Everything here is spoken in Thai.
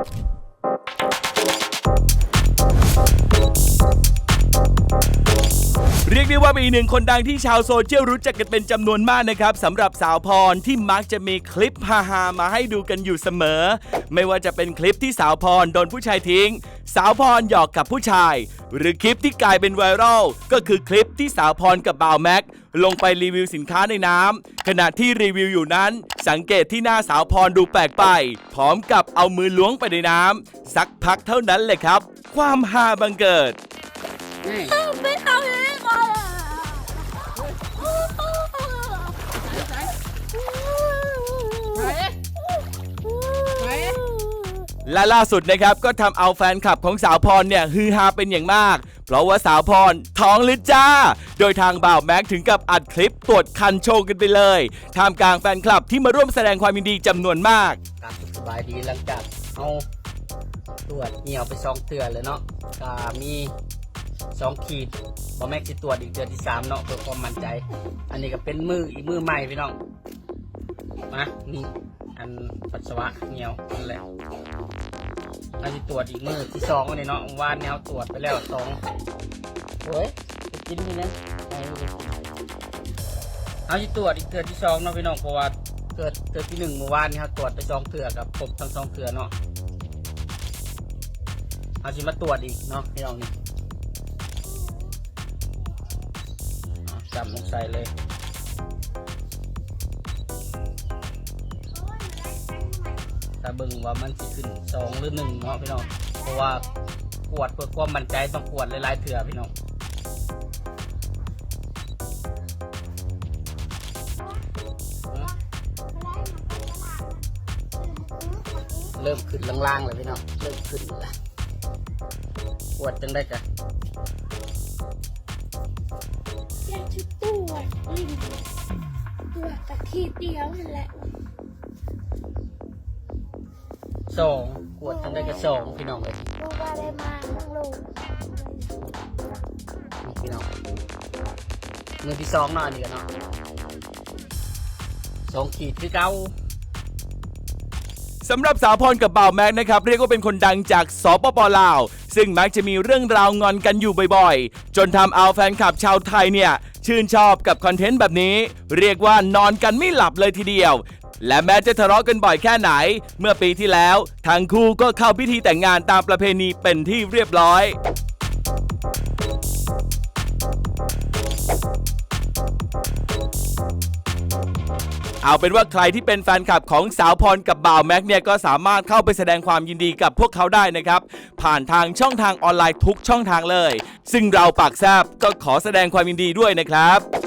เรียกได้ว่าเป็นอีกหนึ่งคนดังที่ชาวโซเชียลรู้จักกันเป็นจำนวนมากนะครับสำหรับสาวพรที่มักจะมีคลิปฮาๆมาให้ดูกันอยู่เสมอ ไม่ว่าจะเป็นคลิปที่สาวพรโดนผู้ชายทิ้ง สาวพรหยอกกับผู้ชาย หรือคลิปที่กลายเป็นไวรัลก็คือคลิปที่สาวพรกับบ่าวแม็กลงไปรีวิวสินค้าในน้ำขณะที่รีวิวอยู่นั้น สังเกตที่หน้าสาวพรดูแปลกไป พร้อมกับเอามือล้วงไปในน้ำสักพักเท่านั้นเลยครับ ความฮาบังเกิดไม่ทำให้ก่อ และล่าสุดนะครับก็ทำเอาแฟนคลับของสาวพรเนี่ยฮือฮาเป็นอย่างมาก เพราะว่าสาวพรท้องหรือจ้า โดยทางบ่าวแม็กถึงกับอัดคลิปตรวจคันโชว์กันไปเลยท่ามกลางแฟนคลับที่มาร่วมแสดงความยินดีจำนวนมาก ครับสบายดีหลังจากเอาตรวจเหนียวไปสองเตือนเลยเนาะก็มีสองขีดบอแม็กสิตรวจอีกเดือนที่สามเนาะเพื่อความมั่นใจ อันนี้ก็เป็นมืออีกมือใหม่พี่น้องมานี่ อันปัสสาวะเหนียวนั่นแหละอันที่ตรวจอีกมือที่สองวันนี้เนาะวานแนวตรวจไปแล้วสองเฮ้ยกินนี่นะไปเลยเอาที่ตรวจอีกเตือนที่สองเนาะพี่น้องเพราะว่าเกิดเกิดที่หนึ่งเมื่อวานนี่ครับตรวจไปสองเถื่อกับผมทั้งสองเถื่อเนาะเอาสิมาตรวจอีกเนาะพี่น้องนี่จับลงใส่เลย ถ้าเบิงว่ามันสิขึ้นสองหรือหนึ่งเนาะพี่น้องเพราะว่ากวดเพื่อความมั่นใจต้องกวดหลายๆเถื่อพี่น้องเริ่มขึ้นล่างๆเลยพี่น้องเริ่มขึ้นแล้วกวดจังได้กะอยากจะตรวจลิ้นตรวจแต่ทีเดียวนั่นแหละ สองกวดจังได้กะสองพี่น้องเลยเพราะว่าได้มาทั้งลูกนี่พี่น้องมือที่สองเนาะอันนี้กันเนาะสองขีดคือเก้าสำหรับสาวพรกับบ่าวแม็กนะครับเรียกว่าเป็นคนดังจากสปปลาว ซึ่งแมักจะมีเรื่องราวงอนกันอยู่บ่อยๆ จนทำเอาแฟนคลับชาวไทยเนี่ย ชื่นชอบกับคอนเทนต์แบบนี้ เรียกว่านอนกันไม่หลับเลยทีเดียวและแม้จะทะเลาะกันบ่อยแค่ไหน เมื่อปีที่แล้วทั้งคู่ก็เข้าพิธีแต่งงานตามประเพณีเป็นที่เรียบร้อย เอาเป็นว่าใครที่เป็นแฟนคลับของสาวพรกับบ่าวแม็กเนี่ยก็สามารถเข้าไปแสดงความยินดีกับพวกเขาได้นะครับ ผ่านทางช่องทางออนไลน์ทุกช่องทางเลย ซึ่งเราปากแซบก็ขอแสดงความยินดีด้วยนะครับ